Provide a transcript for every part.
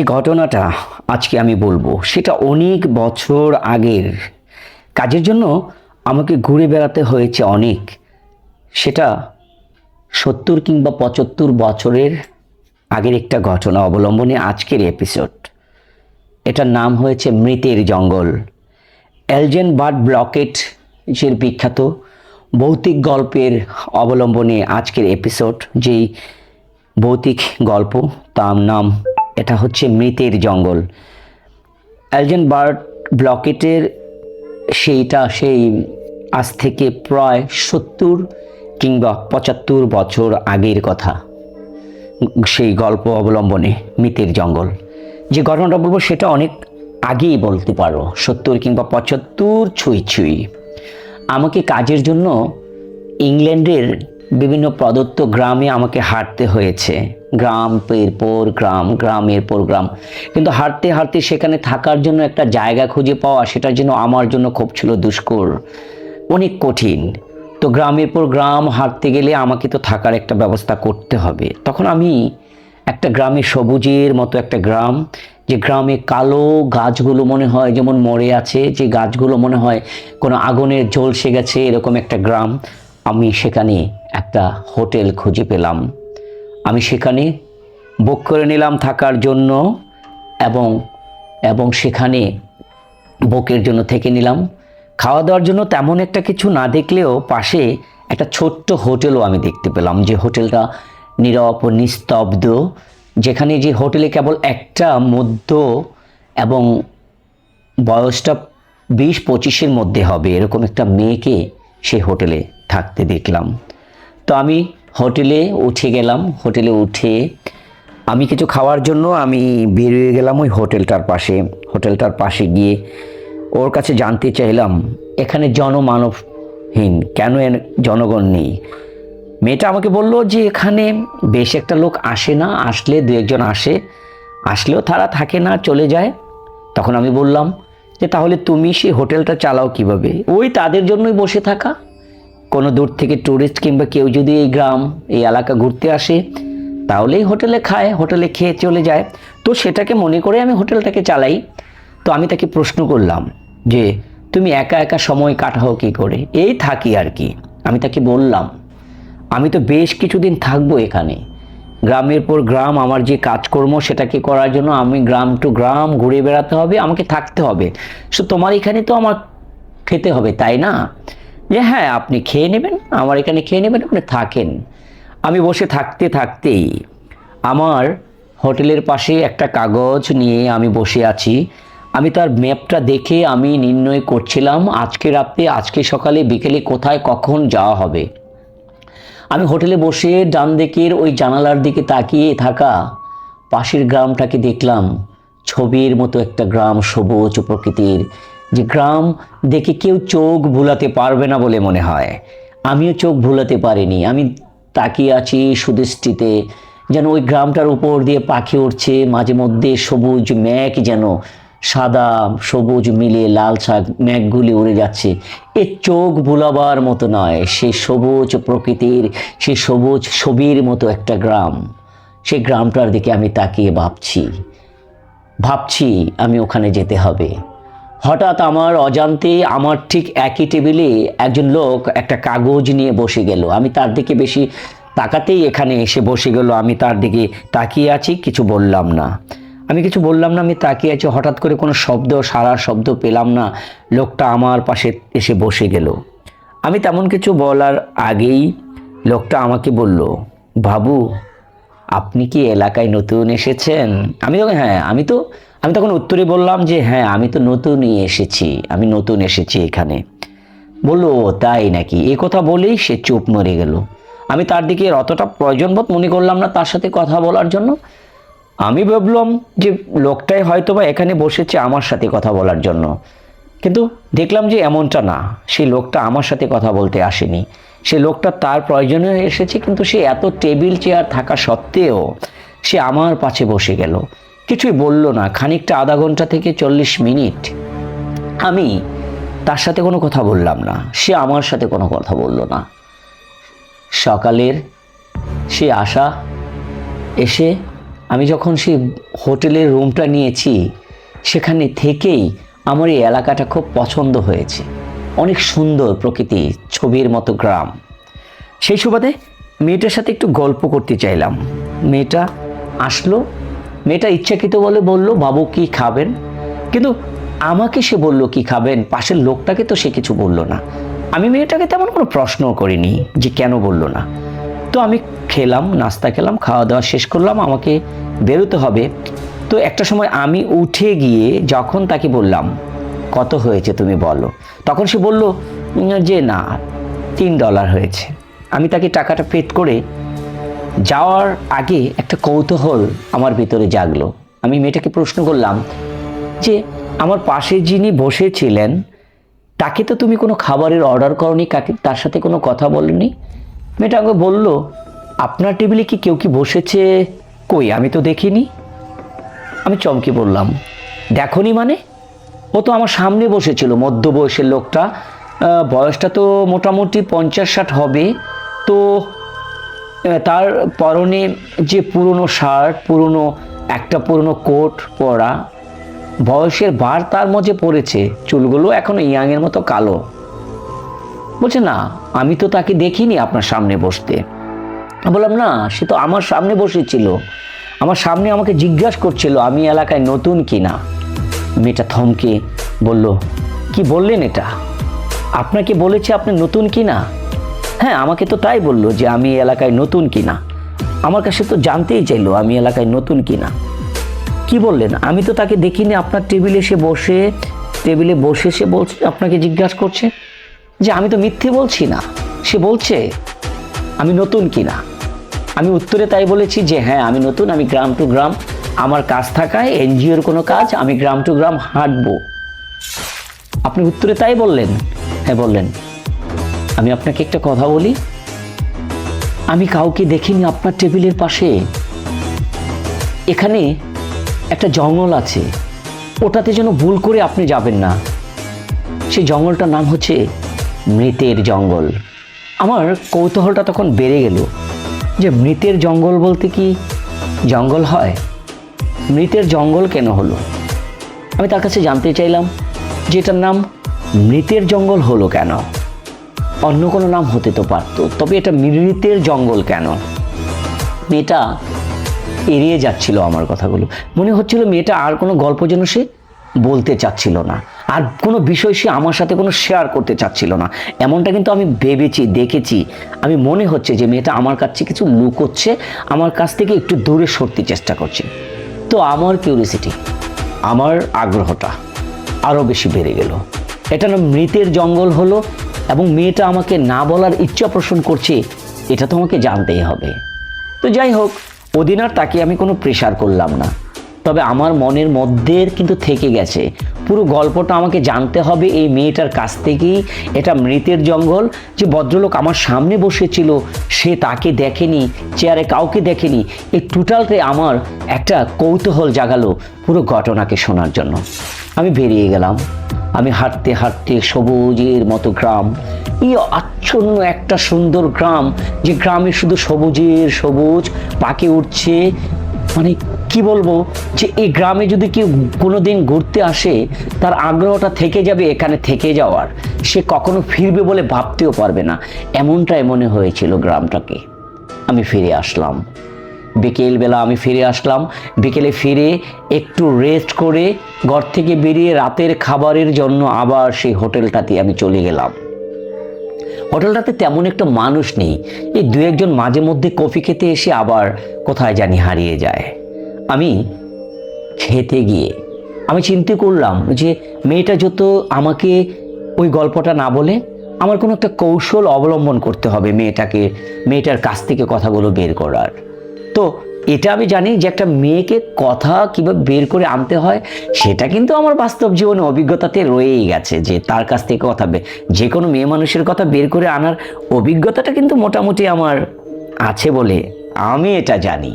যে ঘটনাটা আজকে আমি বলব, সেটা অনেক বছর আগের। কাজের জন্য আমাকে ঘুরে বেড়াতে হয়েছে অনেক। সেটা সত্তর কিংবা পঁচাত্তর বছরের আগের একটা ঘটনা অবলম্বনে আজকের এপিসোড এটার নাম হয়েছে মৃতের জঙ্গল। এলজেন বার্ড ব্লকেট এর বিখ্যাত ভৌতিক গল্পের অবলম্বনে আজকের এপিসোড যেই ভৌতিক গল্প, তার নাম এটা হচ্ছে মৃতের জঙ্গল। এলজেন বার্ড ব্লকেটের সেইটা সেই আজ থেকে প্রায় সত্তর কিংবা পঁচাত্তর বছর আগের কথা। সেই গল্প অবলম্বনে মিতের জঙ্গল। যে ঘটনাটা বলব সেটা অনেক আগেই বলতে পারো, সত্তর কিংবা পঁচাত্তর ছুঁই ছুঁই। আমাকে কাজের জন্য ইংল্যান্ডের বিভিন্ন প্রদত্ত গ্রামে আমাকে হাঁটতে হয়েছে। গ্রাম পর গ্রাম গ্রামের পর গ্রাম। কিন্তু হাঁটতে হাঁটতে সেখানে থাকার জন্য একটা জায়গা খুঁজে পাওয়া সেটার জন্য আমার জন্য খুব ছিল দুষ্কর, অনেক কঠিন। তো গ্রামের পর গ্রাম হাঁটতে গেলে আমাকে তো থাকার একটা ব্যবস্থা করতে হবে। তখন আমি একটা গ্রামে সবুজের মতো একটা গ্রাম, যে গ্রামে কালো গাছগুলো মনে হয় যেমন মরে আছে, যে গাছগুলো মনে হয় কোনো আগুনের ঝলসে গেছে এরকম একটা গ্রাম আমি সেখানে একটা হোটেল খুঁজে পেলাম। আমি সেখানে বুক করে নিলাম থাকার জন্য এবং এবং সেখানে বুকের জন্য থেকে নিলাম। খাওয়া দাওয়ার জন্য তেমন একটা কিছু না দেখলেও পাশে একটা ছোট্ট হোটেলও আমি দেখতে পেলাম, যে হোটেলটা নীরব নিস্তব্ধ, যেখানে যে হোটেলে কেবল একটা মধ্য এবং বয়সটা বিশ পঁচিশের মধ্যে হবে, এরকম একটা মেয়েকে সেই হোটেলে থাকতে দেখলাম। তো আমি হোটেলে উঠে গেলাম, হোটেলে উঠে আমি কিছু খাওয়ার জন্য আমি বেরিয়ে গেলাম ওই হোটেলটার পাশে হোটেলটার পাশে গিয়ে ওর কাছে জানতে চাইলাম, এখানে জনমানবহীন কেন এর জনগণ নেই? মেয়েটা আমাকে বলল যে এখানে বেশ একটা লোক আসে না, আসলে দু একজন আসে, আসলেও তারা থাকে না, চলে যায়। তখন আমি বললাম যে তাহলে তুমি সেই হোটেলটা চালাও কীভাবে? ওই তাদের জন্যই বসে থাকা। কোনো দূর থেকে ট্যুরিস্ট কিংবা কেউ যদি এই গ্রাম, এই এলাকা ঘুরতে আসে, তাহলেই হোটেলে খায়, হোটেলে খেয়ে চলে যায়। তো সেটাকে মনে করে আমি হোটেলটাকে চালাই। তো আমি তাকে প্রশ্ন করলাম যে, তুমি একা একা সময় কাটাও কী করে? এই থাকি আর কি। আমি তাকে বললাম, আমি তো বেশ কিছুদিন থাকব এখানে। গ্রামের পর গ্রাম, আমার যে কাজকর্ম সেটাকে করার জন্য আমি গ্রাম টু গ্রাম ঘুরে বেড়াতে হবে, আমাকে থাকতে হবে। সো তোমার এখানে তো আমার খেতে হবে, তাই না? যে হ্যাঁ আপনি খেয়ে নেবেন, আমার এখানে খেয়ে নেবেন আপনি থাকেন। আমি বসে থাকতে থাকতেই আমার হোটেলের পাশে একটা কাগজ নিয়ে আমি বসে আছি। আমি তার ম্যাপটা দেখে আমি নির্ণয় করছিলাম, আজকে রাতে, আজকে সকালে, বিকেলে কোথায়, কখন যাওয়া হবে। আমি হোটেলে বসে ডান দিকের ওই জানালার দিকে তাকিয়ে থাকা পাশের গ্রামটাকে দেখলাম। ছবির মতো একটা গ্রাম, সবুজ প্রকৃতির। যে গ্রাম দেখে কেউ চোখ ভুলাতে পারবে না বলে মনে হয়। আমিও চোখ ভুলাতে পারিনি। আমি তাকিয়ে আছি সুদৃষ্টিতে, যেন ওই গ্রামটার উপর দিয়ে পাখি উঠছে মাঝে মধ্যে সবুজ মেঘ যেন সাদা, সবুজ মিলে লাল শাক মেঘগুলি উড়ে যাচ্ছে। এ চোখ ভুলাবার মতো নয়, সে সবুজ প্রকৃতির, সে সবুজ ছবির মতো একটা গ্রাম। সেই গ্রামটার দিকে আমি তাকিয়ে ভাবছি। ভাবছি আমি ওখানে যেতে হবে। হঠাৎ আমার অজান্তে আমার ঠিক একই টেবিলে একজন লোক একটা কাগজ নিয়ে বসে গেল। আমি তার দিকে বেশি তাকাতেই এখানে এসে বসে গেল। আমি তার দিকে তাকিয়ে আছি, কিছু বললাম না। আমি কিছু বললাম না, আমি তাকিয়ে আছি, হঠাৎ করে কোনো শব্দ সারা শব্দ পেলাম না। লোকটা আমার পাশে এসে বসে গেল। আমি তেমন কিছু বলার আগেই লোকটা আমাকে বলল, বাবু, আপনি কি এলাকায় নতুন এসেছেন? আমি তখন হ্যাঁ আমি তো আমি তখন উত্তরে বললাম যে হ্যাঁ আমি তো নতুনই এসেছি আমি নতুন এসেছি এখানে। বলল "ও, তাই নাকি? এ কথা বলেই সে চুপ মরে গেল। আমি তার দিকে অতটা প্রয়োজনবোধ মনে করলাম না তার সাথে কথা বলার জন্য। আমি ভাবলাম যে লোকটাই হয়তো বা এখানে বসেছে আমার সাথে কথা বলার জন্য। কিন্তু দেখলাম যে এমনটা না। সেই লোকটা আমার সাথে কথা বলতে আসেনি। সে লোকটা তার প্রয়োজনে এসেছে কিন্তু সে এত টেবিল চেয়ার থাকা সত্ত্বেও সে আমার পাশে বসে গেল। কিছুই বলল না। খানিকটা আধা ঘণ্টা থেকে চল্লিশ মিনিট। আমি তার সাথে কোনো কথা বললাম না। সে আমার সাথে কোনো কথা বলল না। সকালের সে আসা এসে আমি যখন সেই হোটেলের রুমটা নিয়েছি, সেখানে থেকেই আমার এই এলাকাটা খুব পছন্দ হয়েছে। অনেক সুন্দর প্রকৃতি ছবির মতো গ্রাম। সেই সুবাদে মেয়েটার সাথে একটু গল্প করতে চাইলাম। মেয়েটা আসলো মেয়েটা ইচ্ছাকৃত বলে বলল, বাবু, কি খাবেন? কিন্তু আমাকে সে বলল, কি খাবেন? পাশের লোকটাকে তো সে কিছু বলল না। আমি মেয়েটাকে তেমন কোনো প্রশ্নও করিনি যে কেন বলল না। তো আমি খেলাম, নাস্তা খেলাম খাওয়া দাওয়া শেষ করলাম, আমাকে বেরোতে হবে। তো একটা সময় আমি উঠে গিয়ে যখন তাকে বললাম, কত হয়েছে তুমি বলো? তখন সে বলল, যে না, তিন ডলার হয়েছে। আমি তাকে টাকাটা পেড করে যাওয়ার আগে একটা কৌতূহল আমার ভিতরে জাগলো। আমি মেয়েটাকে প্রশ্ন করলাম যে, আমার পাশে যিনি বসেছিলেন, তাকে তো তুমি কোনো খাবারের অর্ডার করনি, কাকে, তার সাথে কোনো কথা বলনি? মেয়েটা আমাকে বলল, আপনার টেবিলে কি কেউ কি বসেছে? কই, আমি তো দেখিনি। আমি চমকে বললাম, দেখনি মানে? ও তো আমার সামনে বসেছিল মধ্য বয়সের লোকটা বয়সটা তো মোটামুটি পঞ্চাশ ষাট হবে। তো তার পরনে যে পুরনো শার্ট, পুরনো, একটা পুরনো কোট পরা, বয়সের বার তার মধ্যে পড়েছে, চুলগুলো এখনও ইয়াংয়ের মতো কালো। বলছে, না, আমি তো তাকে দেখিনি আপনার সামনে বসতে। বললাম, না, সে তো আমার সামনে বসেছিল। আমার সামনে আমাকে জিজ্ঞাসা করছিল, আমি এলাকায় নতুন কিনা মেয়েটা থমকে বলল, কি বললেন এটা? আপনাকে বলেছে আপনি নতুন কিনা হ্যাঁ আমাকে তো তাই বলল যে আমি এলাকায় নতুন কিনা। আমার কাছে তো জানতেই চাইলো আমি এলাকায় নতুন কিনা। কি বললেন? আমি তো তাকে দেখিনি, আপনার টেবিলে এসে বসে টেবিলে বসে সে বলছে, আপনাকে জিজ্ঞাসা করছে যে আমি তো মিথ্যে বলছি না। সে বলছে, আমি নতুন কিনা? আমি উত্তরে তাই বলেছি যে হ্যাঁ আমি নতুন, আমি গ্রাম টু গ্রাম, আমার কাজ থাকায় এনজিওর কোনো কাজ, আমি গ্রাম টু গ্রাম হাঁটবো। আপনি উত্তরে তাই বললেন? হ্যাঁ বললেন। আমি আপনাকে একটা কথা বলি। আমি কাউকে দেখিনি আপনার টেবিলের পাশে। এখানে একটা জঙ্গল আছে। ওটাতে যেন ভুল করে আপনি যাবেন না। সেই জঙ্গলটার নাম হচ্ছে মৃতের জঙ্গল। আমার কৌতূহলটা তখন বেড়ে গেল যে মৃতের জঙ্গল বলতে কি জঙ্গল হয়? মৃতের জঙ্গল কেন হলো? আমি তার কাছে জানতে চাইলাম যে এটার নাম মৃতের জঙ্গল হলো কেন? অন্য কোনো নাম হতে তো পারতো। তবে এটা মৃতের জঙ্গল কেন? মেয়েটা এড়িয়ে যাচ্ছিল আমার কথাগুলো। মনে হচ্ছিল মেয়েটা আর কোনো গল্প যেন সে বলতে চাচ্ছিল না। আর কোনো বিষয় সে আমার সাথে কোনো শেয়ার করতে চাচ্ছিল না। এমনটা কিন্তু আমি ভেবেছি, দেখেছি। আমি মনে হচ্ছে যে মেয়েটা আমার কাছে কিছু লুকোচ্ছে, আমার কাছ থেকে একটু দূরে সরতে চেষ্টা করছে। তো আমার কিউরিসিটি আমার আগ্রহটা আরও বেশি বেড়ে গেল। এটা না মৃতের জঙ্গল হলো এবং মেয়েটা আমাকে না বলার ইচ্ছা পোষণ করছে, এটা তো আমাকে জানতেই হবে। তো যাই হোক, ওদিন আর তাকে আমি কোনো প্রেশার করলাম না। তবে আমার মনের মধ্যে কিন্তু থেকে গেছে। পুরো গল্পটা আমাকে জানতে হবে এই মেয়েটার কাছ থেকেই। এটা মৃতের জঙ্গল, যে ভদ্রলোক আমার সামনে বসেছিল, সে তাকে দেখেনি, চেয়ারে কাউকে দেখেনি। এই টোটালতে আমার একটা কৌতূহল জাগালো পুরো ঘটনাকে শোনার জন্য। আমি বেরিয়ে গেলাম। আমি হাঁটতে হাঁটতে সবুজের মতো গ্রাম। এই আচ্ছন্ন একটা সুন্দর গ্রাম, যে গ্রামে শুধু সবুজের সবুজ পাকে উঠছে। মানে কি বলব, যে এই গ্রামে যদি কেউ কোনোদিন ঘুরতে আসে, তার আগ্রহটা থেকে যাবে এখানে থেকে যাওয়ার। সে কখনো ফিরবে বলে ভাবতেও পারবে না। এমনটাই মনে হয়েছিল গ্রামটাকে। আমি ফিরে আসলাম। বিকেলবেলা আমি ফিরে আসলাম। বিকেলে ফিরে একটু রেস্ট করে ঘর থেকে বেরিয়ে রাতের খাবারের জন্য আবার সেই হোটেলটাতে আমি চলে গেলাম। হোটেলটাতে তেমন একটা মানুষ নেই। এই দু একজন মাঝে মধ্যে কফি খেতে এসে আবার কোথায় জানি হারিয়ে যায়। আমি খেতে গিয়ে আমি চিন্তা করলাম যে মেয়েটা যত আমাকে ওই গল্পটা না বলে আমার কোনো একটা কৌশল অবলম্বন করতে হবে মেয়েটাকে, মেয়েটার কাছ থেকে কথাগুলো বের করার। তো এটা আমি জানি যে একটা মেয়েকে কথা কীভাবে বের করে আনতে হয়, সেটা কিন্তু আমার বাস্তব জীবনে অভিজ্ঞতাতে রয়েই গেছে যে তার কাছ থেকে কথা যে কোনো মেয়ে মানুষের কথা বের করে আনার অভিজ্ঞতাটা কিন্তু মোটামুটি আমার আছে বলে আমি এটা জানি।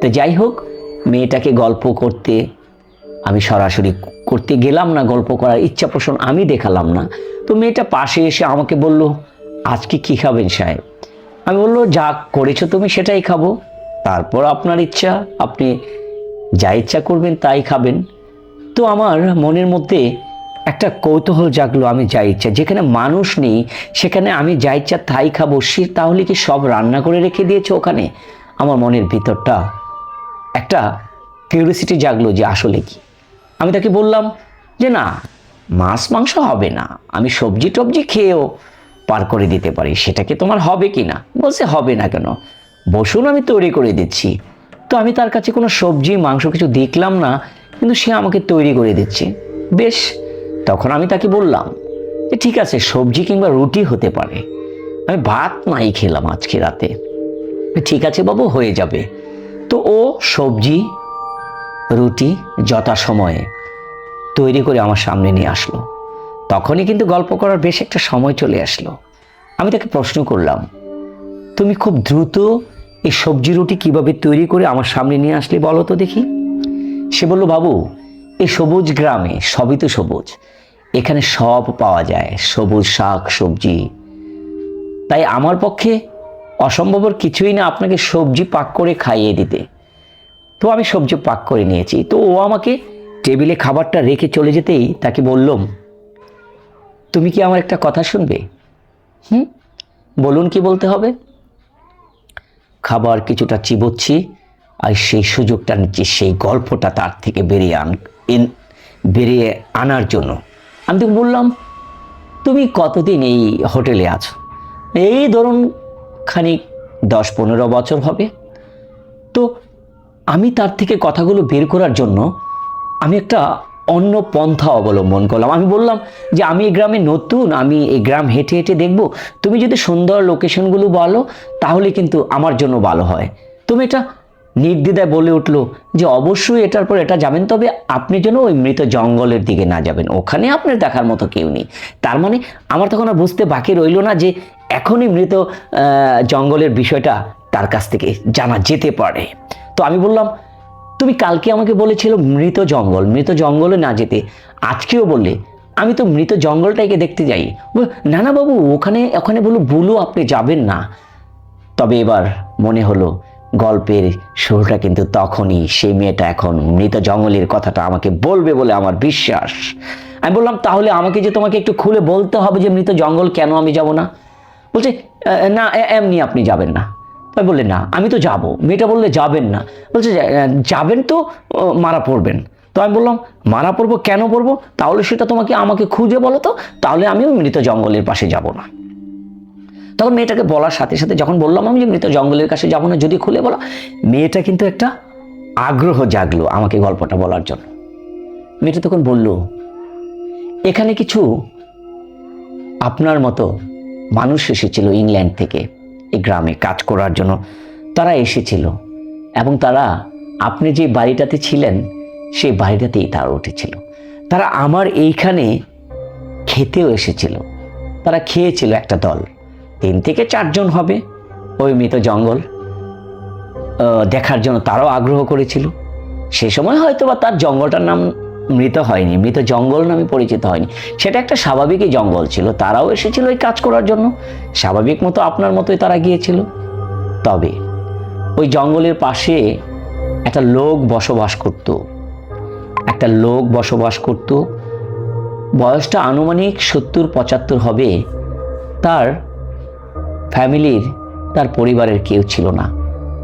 তো যাই হোক, মেয়েটাকে গল্প করতে, আমি সরাসরি করতে গেলাম না, গল্প করার ইচ্ছা পোষণ আমি দেখালাম না। তো মেয়েটা পাশে এসে আমাকে বলল, আজকে কি খাবেন সাহেব? আমি বলল, যা করেছ তুমি সেটাই খাব। তারপর আপনার ইচ্ছা, আপনি যা ইচ্ছা করবেন তাই খাবেন। তো আমার মনের মধ্যে একটা কৌতূহল জাগলো, আমি যা ইচ্ছা। যেখানে মানুষ নেই, সেখানে আমি যা ইচ্ছা তাই খাব। সে তাহলে কি সব রান্না করে রেখে দিয়েছে ওখানে? আমার মনের ভিতরটা একটা কিউরিয়াসিটি জাগলো যে আসলে কি। আমি তাকে বললাম যে না, মাছ, মাংস হবে না। আমি সবজি টবজি খেয়েও পার করে দিতে পারি। সেটাকে তোমার হবে কি না? বলছে হবে না কেন? বসুন, আমি তৈরি করে দিচ্ছি। তো আমি তার কাছে কোনো সবজি, মাংস কিছু দেখলাম না, কিন্তু সে আমাকে তৈরি করে দিচ্ছে। বেশ, তখন আমি তাকে বললাম যে ঠিক আছে, সবজি কিংবা রুটি হতে পারে। আমি ভাত নাই খেলাম আজকে রাতে। ঠিক আছে বাবু, হয়ে যাবে। তো ও সবজি, রুটি যথাসময়ে তৈরি করে আমার সামনে নিয়ে আসলো। তখনই কিন্তু গল্প করার বেশ একটা সময় চলে আসলো। আমি তাকে প্রশ্ন করলাম, তুমি খুব দ্রুত এই সবজি রুটি কীভাবে তৈরি করে আমার সামনে নিয়ে আসলে বলো তো দেখি। সে বলল, বাবু, এই সবুজ গ্রামে, সবই তো সবুজ। এখানে সব পাওয়া যায়, সবুজ শাক, সবজি। তাই আমার পক্ষে অসম্ভবর কিছুই না আপনাকে সবজি পাক করে খাইয়ে দিতে। তো আমি সবজি পাক করে নিয়েছি। তো ও আমাকে টেবিলে খাবারটা রেখে চলে যেতেই তাকে বললাম তুমি কি আমার একটা কথা শুনবে? হুম, বলুন কি বলতে হবে? খাবার কিছুটা চিবোচ্ছি, আর সেই সুযোগটা নিচ্ছি, সেই গল্পটা তার থেকে বেরিয়ে আন বেরিয়ে আনার জন্য। আমি তোকে বললাম, তুমি কতদিন এই হোটেলে আছো? এই ধরুন খানিক দশ পনেরো বছর হবে। তো আমি তার থেকে কথাগুলো বের করার জন্য আমি একটা অন্য পন্থা অবলম্বন করলাম। আমি বললাম যে আমি এই গ্রামে নতুন, আমি এই গ্রাম হেঁটে হেঁটে দেখব। তুমি যদি সুন্দর লোকেশনগুলো বলো, তাহলে কিন্তু আমার জন্য ভালো হয়। তুমি এটা নির্দ্বিধায় বলে উঠল যে অবশ্যই এটার পর এটা যাবেন, তবে আপনি যেন ওই মৃত জঙ্গলের দিকে না যাবেন। ওখানে আপনার দেখার মতো কেউ নেই। তার মানে আমার তখন আর বুঝতে বাকি রইল না যে এখনই মৃত জঙ্গলের বিষয়টা তার কাছ থেকে জানা যেতে পারে। তো আমি বললাম তুমি কালকে আমাকে বলেছিল মৃত জঙ্গল, মৃত জঙ্গলে না যেতে। আজকেও বললে, আমি তো মৃত জঙ্গলটাকে দেখতে যাই। না না বাবু, ওখানে ওখানে বলো বলো আপনি যাবেন না। তবে এবার মনে হলো, গল্পের শুরুটা কিন্তু তখনই সেই মেয়েটা এখন মৃত জঙ্গলের কথাটা আমাকে বলবে বলে আমার বিশ্বাস। আমি বললাম, তাহলে আমাকে যে তোমাকে একটু খুলে বলতে হবে যে মৃত জঙ্গল কেন আমি যাব না? বলছে না এমনি আপনি যাবেন না। তাই বললে, না, আমি তো যাব। মেয়েটা বললে, যাবেন না। বলছে যাবেন তো মারা পড়বেন। তো আমি বললাম, মারা পড়ব, কেন পড়ব? তাহলে সেটা তোমাকে আমাকে খুঁজে বলো তো, তাহলে আমি মৃত জঙ্গলের পাশে যাব না। তখন মেয়েটাকে বলার সাথে সাথে যখন বললাম আমি যে মৃত জঙ্গলের কাছে যাব না, যদি খুলে বলো, মেয়েটা কিন্তু একটা আগ্রহ জাগলো আমাকে গল্পটা বলার জন্য। মেয়েটা তখন বলল, এখানে কিছু আপনার মতো মানুষ এসেছিল ইংল্যান্ড থেকে। এই গ্রামে কাজ করার জন্য তারা এসেছিল এবং তারা, আপনি যে বাড়িটাতে ছিলেন, সেই বাড়িটাতেই তারা উঠেছিল। তারা আমার এইখানে খেতেও এসেছিল। তারা খেয়েছিল একটা দল। তিন থেকে চারজন হবে ওই মৃত জঙ্গল। দেখার জন্য তারাও আগ্রহ করেছিল। সে সময় হয়তো বা তার জঙ্গলটার নাম মৃত হয়নি, মৃত জঙ্গল নামে পরিচিত হয়নি। সেটা একটা স্বাভাবিকই জঙ্গল ছিল, তারাও এসেছিল এই কাজ করার জন্য। স্বাভাবিক মতো আপনার মতোই তারা গিয়েছিল। তবে ওই জঙ্গলের পাশে একটা লোক বসবাস করত। একটা লোক বসবাস করত। বয়সটা আনুমানিক সত্তর, পঁচাত্তর হবে। তার ফ্যামিলির, তার পরিবারের কেউ ছিল না।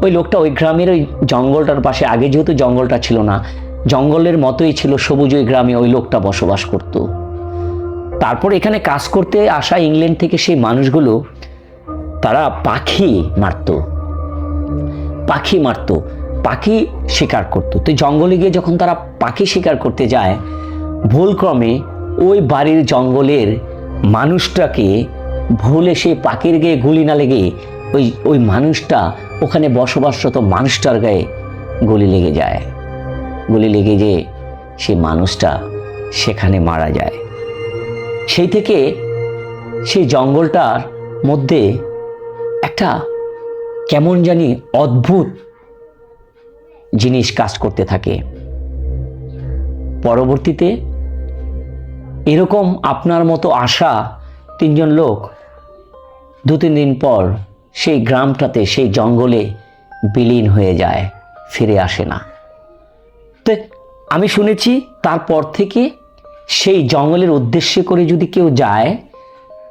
ওই লোকটা ওই গ্রামের ওই জঙ্গলটার পাশে, আগে যেহেতু জঙ্গলটা ছিল না জঙ্গলের মতোই ছিল সবুজ ওই গ্রামে ওই লোকটা বসবাস করত। তারপর এখানে কাজ করতে আসা ইংল্যান্ড থেকে সেই মানুষগুলো, তারা পাখি মারতো। পাখি মারতো, পাখি শিকার করতো। তো জঙ্গলে গিয়ে যখন তারা পাখি শিকার করতে যায়, ভুলক্রমে ওই বাড়ির জঙ্গলের মানুষটাকে ভুলে সেই পাখির গায়ে গুলি না লেগে ওই ওই মানুষটা ওখানে বসবাসরত মানুষটার গায়ে গুলি লেগে যায়। গুলি লেগে যে সে মানুষটা সেখানে মারা যায়। সেই থেকে সেই জঙ্গলটার মধ্যে একটা কেমন জানি অদ্ভুত জিনিস কাজ করতে থাকে। পরবর্তীতে এরকম আপনার মতো আসা তিনজন লোক দু তিন দিন পর সেই গ্রামটাতে, সেই জঙ্গলে বিলীন হয়ে যায়, ফিরে আসে না। আমি শুনেছি তারপর থেকে সেই জঙ্গলের উদ্দেশ্যে করে যদি কেউ যায়,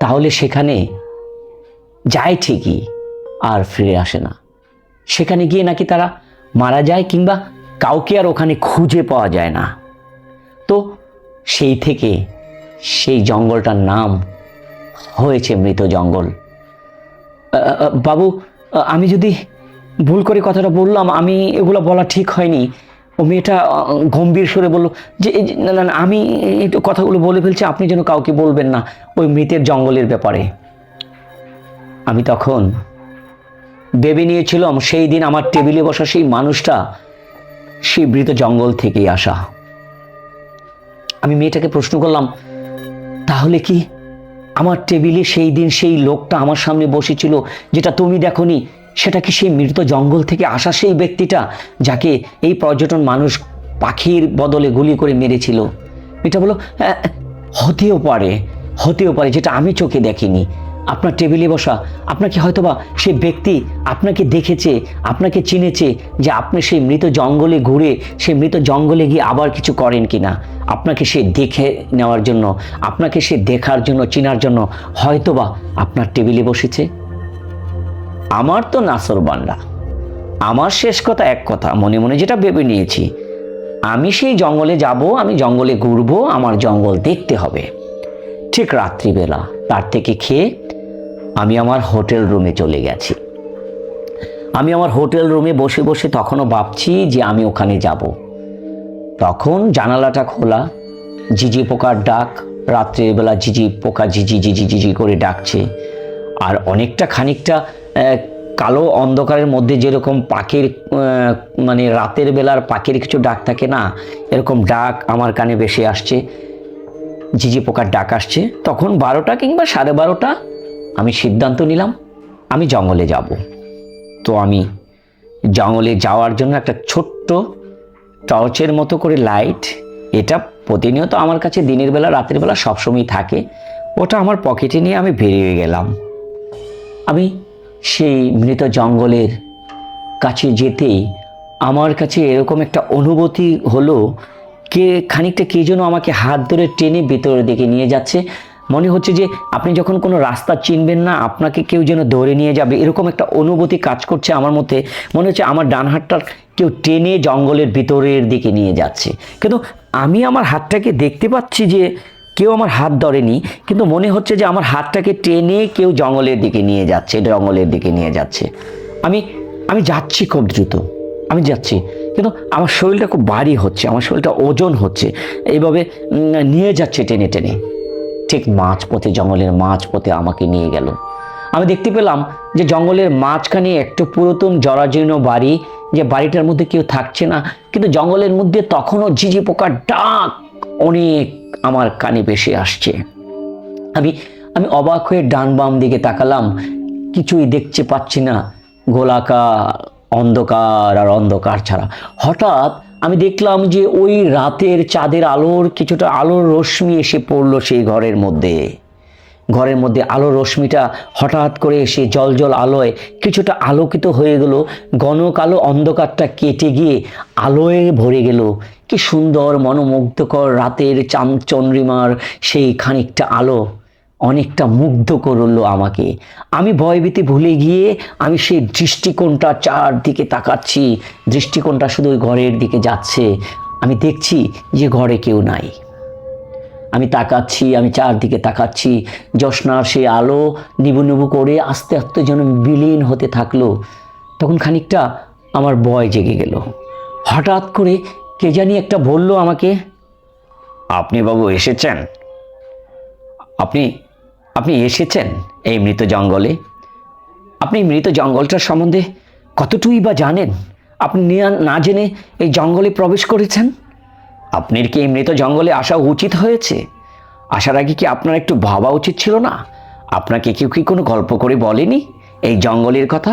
তাহলে সেখানে যায় ঠিকই আর ফিরে আসে না। সেখানে গিয়ে নাকি তারা মারা যায় কিংবা কাউকে আর ওখানে খুঁজে পাওয়া যায় না। তো সেই থেকে সেই জঙ্গলটার নাম হয়েছে মৃত জঙ্গল। বাবু আমি যদি ভুল করে কথাটা বললাম, আমি এগুলো বলা ঠিক হয়নি। ও মেয়েটা গম্ভীর সুরে বলল, যে না না আমি একটু কথাগুলো বলে ফেলছি, আপনি যেন কাউকে বলবেন না ওই মৃতের জঙ্গলের ব্যাপারে। আমি তখন ভেবে নিয়েছিলাম, সেই দিন আমার টেবিলে বসা সেই মানুষটা, সেই মৃত জঙ্গল থেকেই আসা। আমি মেয়েটাকে প্রশ্ন করলাম, তাহলে কি আমার টেবিলে সেই দিন সেই লোকটা আমার সামনে বসেছিল, যেটা তুমি দেখনি সেটা কি সেই মৃত জঙ্গল থেকে আসা সেই ব্যক্তিটা যাকে এই পর্যটন মানুষ পাখির বদলে গুলি করে মেরেছিল? এটা বলো "হ্যাঁ, হতেও পারে হতেও পারে যেটা আমি চোখে দেখিনি। আপনার টেবিলে বসা আপনাকে হয়তোবা সেই ব্যক্তি আপনাকে দেখেছে আপনাকে চিনেছে যে আপনি সেই মৃত জঙ্গলে ঘুরে সেই মৃত জঙ্গলে গিয়ে আবার কিছু করেন কিনা। আপনাকে সে দেখে নেওয়ার জন্য আপনাকে সে দেখার জন্য চেনার জন্য হয়তোবা আপনার টেবিলে বসেছে। আমার তো নাসর বান্ডা আমার শেষ কথা এক কথা, মনে মনে যেটা ভেবে নিয়েছি। আমি সেই জঙ্গলে যাব, আমি জঙ্গলে ঘুরবো, আমার জঙ্গল দেখতে হবে। ঠিক রাত্রিবেলা, তার থেকে খেয়ে আমি আমার হোটেল রুমে চলে গেছি। আমি আমার হোটেল রুমে বসে বসে তখনও ভাবছি যে আমি ওখানে যাব। তখন জানালাটা খোলা ঝিঝি পোকার ডাক, রাত্রিবেলা ঝিঝি পোকা ঝিঝি ঝিঝি ঝিঝি করে ডাকছে, আর অনেকটা খানিকটা কালো অন্ধকারের মধ্যে যেরকম পাখির মানে রাতের বেলার পাখির কিছু ডাক থাকে না, এরকম ডাক আমার কানে বেশি আসছে। ঝিঝি পোকার ডাক আসছে। তখন বারোটা কিংবা সাড়ে বারোটা আমি সিদ্ধান্ত নিলাম, আমি জঙ্গলে যাব। তো আমি জঙ্গলে যাওয়ার জন্য একটা ছোট্ট টর্চের মতো করে লাইট, এটা প্রতিনিয়ত আমার কাছে দিনের বেলা, রাতের বেলা সবসময় থাকে, ওটা আমার পকেটে নিয়ে আমি বেরিয়ে গেলাম। আমি সেই মৃত জঙ্গলের কাছে যেতেই আমার কাছে এরকম একটা অনুভূতি হলো কে খানিকটা কে যেন আমাকে হাত ধরে টেনে ভেতরের দিকে নিয়ে যাচ্ছে। মনে হচ্ছে যে আপনি যখন কোনো রাস্তা চিনবেন না, আপনাকে কেউ যেন ধরে নিয়ে যাবে, এরকম একটা অনুভূতি কাজ করছে আমার মধ্যে। মনে হচ্ছে আমার ডান হাতটা কেউ টেনে জঙ্গলের ভিতরের দিকে নিয়ে যাচ্ছে। কিন্তু আমি আমার হাতটাকে দেখতে পাচ্ছি যে কেউ আমার হাত ধরেনি, কিন্তু মনে হচ্ছে যে আমার হাতটাকে টেনে কেউ জঙ্গলের দিকে নিয়ে যাচ্ছে, জঙ্গলের দিকে নিয়ে যাচ্ছে। আমি আমি যাচ্ছি খুব দ্রুত, আমি যাচ্ছি, কিন্তু আমার শরীরটা খুব ভারী হচ্ছে, আমার শরীরটা ওজন হচ্ছে এইভাবে নিয়ে যাচ্ছে টেনে টেনে। ঠিক মাঝ পথে জঙ্গলের মাঝ পথে আমাকে নিয়ে গেল। আমি দেখতে পেলাম যে জঙ্গলের মাঝখানে একটা পুরাতন জরাজীর্ণ বাড়ি, যে বাড়িটার মধ্যে কেউ থাকছে না, কিন্তু জঙ্গলের মধ্যে তখনও ঝিঝি পোকার ডাক অনেক আমার কানে ভেসে আসছে। আমি আমি অবাক হয়ে ডান বাম দিকে তাকালাম। কিছুই দেখতে পাচ্ছি না। গোলাকার অন্ধকার আর অন্ধকার ছাড়া। হঠাৎ আমি দেখলাম যে ওই রাতের চাঁদের আলোর, কিছুটা আলোর রশ্মি এসে পড়ল সেই ঘরের মধ্যে। ঘরের মধ্যে আলো রশ্মিটা হঠাৎ করে এসে জল জল আলোয় কিছুটা আলোকিত হয়ে গেল। ঘন কালো অন্ধকারটা কেটে গিয়ে আলোয় ভরে গেল। কি সুন্দর, মনোমুগ্ধকর রাতের চাঁদ চন্দ্রিমার সেই খানিকটা আলো। অনেকটা মুগ্ধ করল আমাকে। আমি ভয়ভীতি ভুলে গিয়ে আমি সেই দৃষ্টিকোণটা চারদিকে তাকাচ্ছি। দৃষ্টিকোণটা শুধু ওই ঘরের দিকে যাচ্ছে। আমি দেখছি যে ঘরে কেউ নাই। আমি তাকাচ্ছি, আমি চারদিকে তাকাচ্ছি। জ্যোৎস্নার সেই আলো নিবু নিবু করে আস্তে আস্তে যেন বিলীন হতে থাকল। তখন খানিকটা আমার ভয় জেগে গেল। হঠাৎ করে কে জানি একটা বলল আমাকে, আপনি বাবু এসেছেন? আপনি আপনি এসেছেন এই মৃত জঙ্গলে? আপনি মৃত জঙ্গলটার সম্বন্ধে কতটুকুই বা জানেন? আপনি না জেনে এই জঙ্গলে প্রবেশ করেছেন? আপনার কি এই মৃত জঙ্গলে আসা উচিত হয়েছে? আসার আগে কি আপনার একটু ভাবা উচিত ছিল না? আপনাকে কেউ কি কোনো গল্প করে বলেনি? এই জঙ্গলের কথা?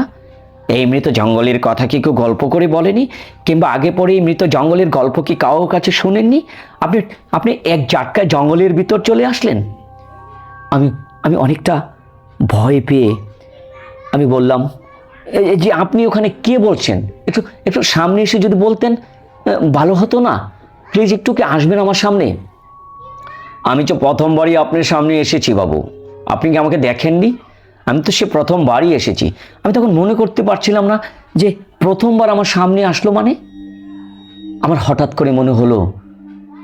এই মৃত জঙ্গলের কথা কি কেউ গল্প করে বলেনি? কিংবা আগে পরে এই মৃত জঙ্গলের গল্প কি কারোর কাছে শুনেননি? আপনি আপনি এক জাটকায় জঙ্গলের ভিতর চলে আসলেন। আমি আমি অনেকটা ভয় পেয়ে আমি বললাম যে আপনি ওখানে কে বলছেন? একটু একটু সামনে এসে যদি বলতেন ভালো হতো না। প্লিজ একটু কি আসবেন আমার সামনে? আমি তো প্রথমবারই আপনার সামনে এসেছি বাবু। আপনি কি আমাকে দেখেননি? আমি তো সে প্রথমবারই এসেছি। আমি তখন মনে করতে পারছিলাম না যে প্রথমবার আমার সামনে আসলো মানে। আমার হঠাৎ করে মনে হলো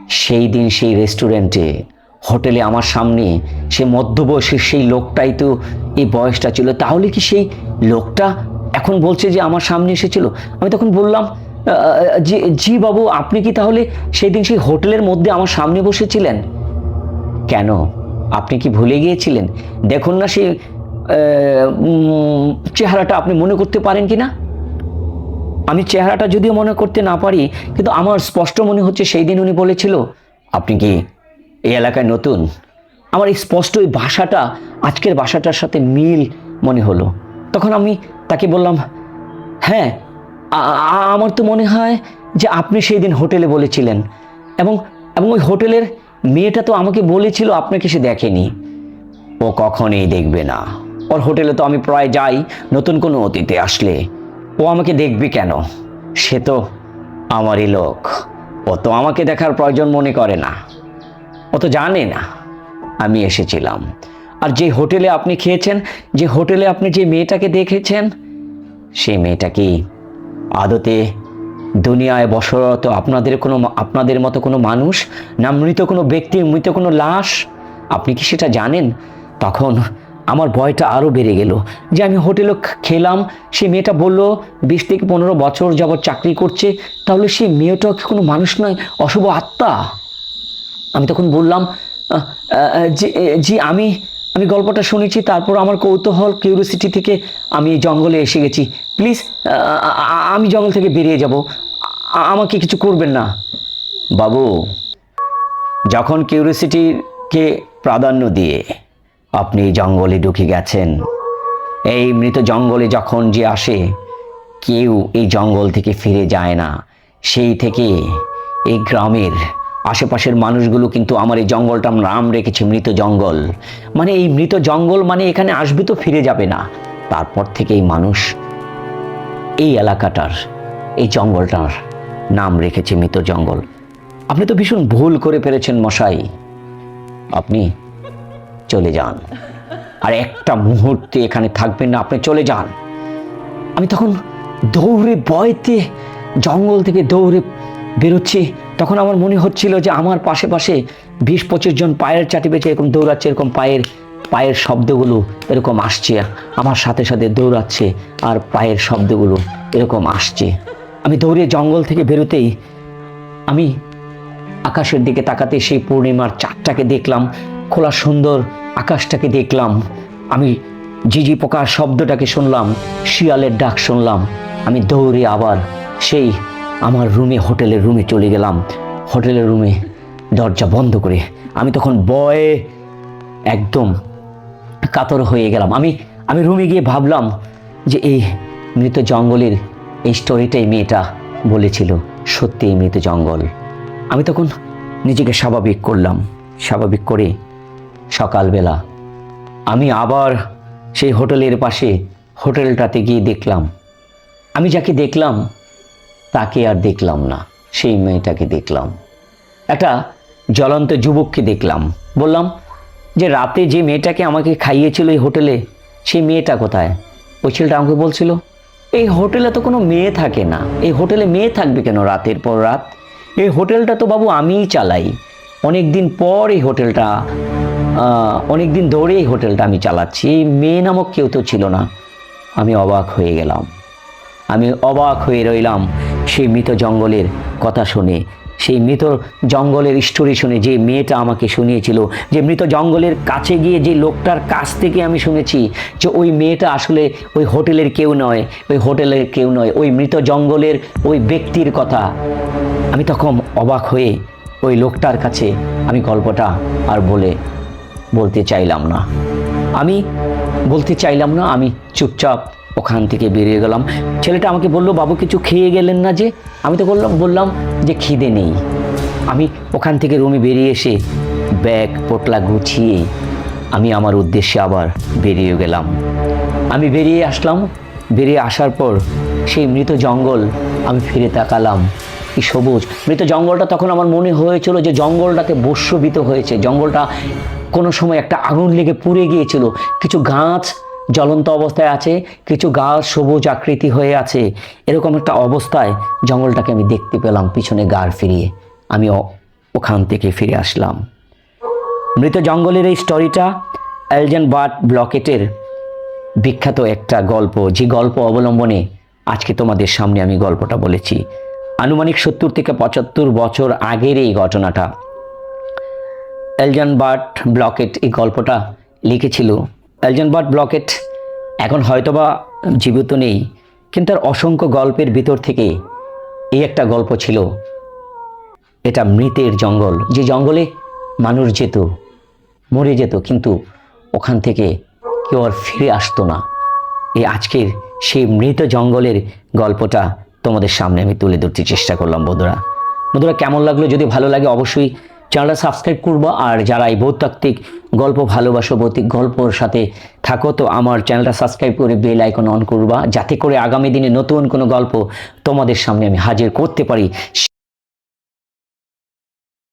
সেই দিন সেই রেস্টুরেন্টে হোটেলে আমার সামনে সে মধ্যবয়সের সেই লোকটাই তো এই বয়সটা ছিল। তাহলে কি সেই লোকটা এখন বলছে যে আমার সামনে এসেছিল? আমি তখন বললাম "আহ, জি জি বাবু, আপনি কি তাহলে সেই দিন সেই হোটেলের মধ্যে আমার সামনে বসেছিলেন? কেন? আপনি কি ভুলে গিয়েছিলেন? দেখুন না সেই চেহারাটা আপনি মনে করতে পারেন কি না? আমি চেহারাটা যদিও মনে করতে না পারি, কিন্তু আমার স্পষ্ট মনে হচ্ছে সেই দিন উনি বলেছিল, আপনি কি এই এলাকায় নতুন? আমার এই স্পষ্ট এই ভাষাটা, আজকের ভাষাটার সাথে মিল মনে হলো। তখন আমি তাকে বললাম হ্যাঁ আমার তো মনে হয় যে আপনি সেই দিন হোটেলে বলেছিলেন। এবং এবং ওই হোটেলের মেয়েটা তো আমাকে বলেছিল, আপনাকে সে দেখেনি। ও কখনই দেখবে না। ওর হোটেলে তো আমি প্রায় যাই, নতুন কোনো অতীতে আসলে। ও আমাকে দেখবে কেন? সে তো আমারই লোক। ও তো আমাকে দেখার প্রয়োজন মনে করে না। ও তো জানে না। আমি এসেছিলাম। আর যে হোটেলে আপনি খেয়েছেন, যে হোটেলে আপনি যে মেয়েটাকে দেখেছেন, সেই মেয়েটা কি আদতে দুনিয়ায় বসরত আপনাদের কোনো আপনাদের মতো কোনো মানুষ না মৃত কোনো ব্যক্তি, মৃত কোনো লাশ? আপনি কি সেটা জানেন? তখন আমার ভয়টা আরও বেড়ে গেল যে আমি হোটেলে খেলাম, সে মেয়েটা বলল, বিশ থেকে পনেরো বছর যাবৎ চাকরি করছে, তাহলে সেই মেয়েটাও কি কোনো মানুষ নয়, অশুভ আত্মা? আমি তখন বললাম যে আমি আমি গল্পটা শুনেছি, তারপর আমার কৌতূহল কিউরিয়াসিটি থেকে আমি জঙ্গলে এসে গেছি। প্লিজ আমি জঙ্গল থেকে বেরিয়ে যাব। আমাকে কিছু করবেন না। বাবু, যখন কিউরিয়াসিটিকে প্রাধান্য দিয়ে আপনি জঙ্গলে ঢুকে গেছেন, এই মৃত জঙ্গলে যখন যে আসে, কেউ এই জঙ্গল থেকে ফিরে যায় না। সেই থেকে এই গ্রামের আশেপাশের মানুষগুলো কিন্তু আমার এই জঙ্গলটা নাম রেখেছে মৃত জঙ্গল। মানে এই মৃত জঙ্গল মানে এখানে আসবে তো ফিরে যাবে না। তারপর থেকে এই মানুষ এই এলাকাটার, এই জঙ্গলটার নাম রেখেছে মৃত জঙ্গল। আপনি তো ভীষণ ভুল করে ফেলেছেন মশাই। আপনি চলে যান। আর একটা মুহূর্তে এখানে থাকবেন না, আপনি চলে যান। আমি তখন দৌড়ে, বয়তে জঙ্গল থেকে দৌড়ে বেরোচ্ছি। তখন আমার মনে হচ্ছিল যে আমার পাশে পাশে বিশ পঁচিশ জন পায়ের চাটি বেঁচে এরকম দৌড়াচ্ছে, এরকম পায়ের পায়ের শব্দগুলো এরকম আসছে, আমার সাথে সাথে দৌড়াচ্ছে আর পায়ের শব্দগুলো এরকম আসছে। আমি দৌড়ে জঙ্গল থেকে বেরোতেই আমি আকাশের দিকে তাকাতে সেই পূর্ণিমার চাঁদটাকে দেখলাম, খোলা সুন্দর আকাশটাকে দেখলাম। আমি ঝিঝি পোকার শব্দটাকে শুনলাম, শিয়ালের ডাক শুনলাম। আমি দৌড়ে আবার সেই আমার রুমে হোটেলের রুমে চলে গেলাম। হোটেলের রুমে দরজা বন্ধ করে আমি তখন বয়ে একদম কাতর হয়ে গেলাম। আমি আমি রুমে গিয়ে ভাবলাম যে এই মৃত জঙ্গলের এই স্টোরিটাই মেয়েটা বলেছিল সত্যি এই মৃত জঙ্গল। আমি তখন নিজেকে স্বাভাবিক করলাম। স্বাভাবিক করে সকালবেলা আমি আবার সেই হোটেলের পাশে হোটেলটাতে গিয়ে দেখলাম। আমি যাকে দেখলাম তাকে আর দেখলাম না। সেই মেয়েটাকে দেখলাম। একটা জ্বলন্ত যুবককে দেখলাম। বললাম যে, রাতে যে মেয়েটাকে আমাকে খাইয়েছিল এই হোটেলে, সেই মেয়েটা কোথায়? ওই ছেলেটা আমাকে বলছিল, এই হোটেলে তো কোনো মেয়ে থাকে না। এই হোটেলে মেয়ে থাকবে কেন রাতের পর রাত? এই হোটেলটা তো বাবু আমিই চালাই। অনেক দিন পর এই হোটেলটা অনেক দিন ধরে এই হোটেলটা আমি চালাচ্ছি। এই মেয়ে নামক কেউ তো ছিল না। আমি অবাক হয়ে গেলাম। আমি অবাক হয়ে রইলাম সেই মৃত জঙ্গলের কথা শুনে, সেই মৃত জঙ্গলের স্টোরি শুনে যে মেয়েটা আমাকে শুনিয়েছিল, যে মৃত জঙ্গলের কাছে গিয়ে যে লোকটার কাছ থেকে আমি শুনেছি যে ওই মেয়েটা আসলে ওই হোটেলের কেউ নয়, ওই হোটেলের কেউ নয়, ওই মৃত জঙ্গলের ওই ব্যক্তির কথা। আমি তখন অবাক হয়ে ওই লোকটার কাছে আমি গল্পটা আর বলে, বলতে চাইলাম না। আমি বলতে চাইলাম না, আমি চুপচাপ ওখান থেকে বেরিয়ে গেলাম। ছেলেটা আমাকে বলল, বাবু, কিছু খেয়ে গেলেন না যে? আমি তো বললাম বললাম যে, খিদে নেই। আমি ওখান থেকে রুমে বেরিয়ে এসে ব্যাগ, পোটলা গুছিয়ে আমি আমার উদ্দেশ্যে আবার বেরিয়ে গেলাম। আমি বেরিয়ে আসলাম। বেরিয়ে আসার পর সেই মৃত জঙ্গল আমি ফিরে তাকালাম। কি সবুজ। মৃত জঙ্গলটা তখন আমার মনে হয়েছিল যে, জঙ্গলটাতে বস্যবিত হয়েছে। জঙ্গলটা কোনো সময় একটা আগুন লেগে পুড়ে গিয়েছিল। কিছু গাছ জ্বলন্ত অবস্থায় আছে, কিছু গাছ সবুজ আকৃতি হয়ে আছে। এরকম একটা অবস্থায় জঙ্গলটাকে আমি দেখতে পেলাম, পিছনে গাড় ফিরিয়ে। আমি ওখান থেকে ফিরে আসলাম। মৃত জঙ্গলের এই স্টোরিটা এলজেন বার্ট ব্লকেটের বিখ্যাত একটা গল্প। যে গল্প অবলম্বনে আজকে তোমাদের সামনে আমি গল্পটা বলেছি। আনুমানিক সত্তর থেকে পঁচাত্তর বছর আগের এই ঘটনাটা। এলজন বার্ট ব্লকেট এই গল্পটা লিখেছিল এলজন বার্ট ব্লকেট এখন হয়তোবা জীবিত নেই, কিন্তু তার অসংখ্য গল্পের ভিতর থেকে এই একটা গল্প ছিল। এটা মৃতের জঙ্গল, যে জঙ্গলে মানুষ যেত, মরে যেত, কিন্তু ওখান থেকে কেউ আর ফিরে আসতো না। এই আজকের সেই মৃত জঙ্গলের গল্পটা তোমাদের সামনে আমি তুলে ধরতে চেষ্টা করলাম বন্ধুরা। বন্ধুরা, কেমন লাগল? যদি ভালো লাগে, অবশ্যই চ্যানেলটা সাবস্ক্রাইব করব। আর যারা এই ভৌতাত্ত্বিক গল্প ভালোবাসো, ভৌতিক গল্পর সাথে থাকো, তো আমার চ্যানেলটা সাবস্ক্রাইব করে বেল আইকন অন করবা। যাতে করে আগামী দিনে নতুন কোনো গল্প তোমাদের সামনে আমি হাজির করতে পারি।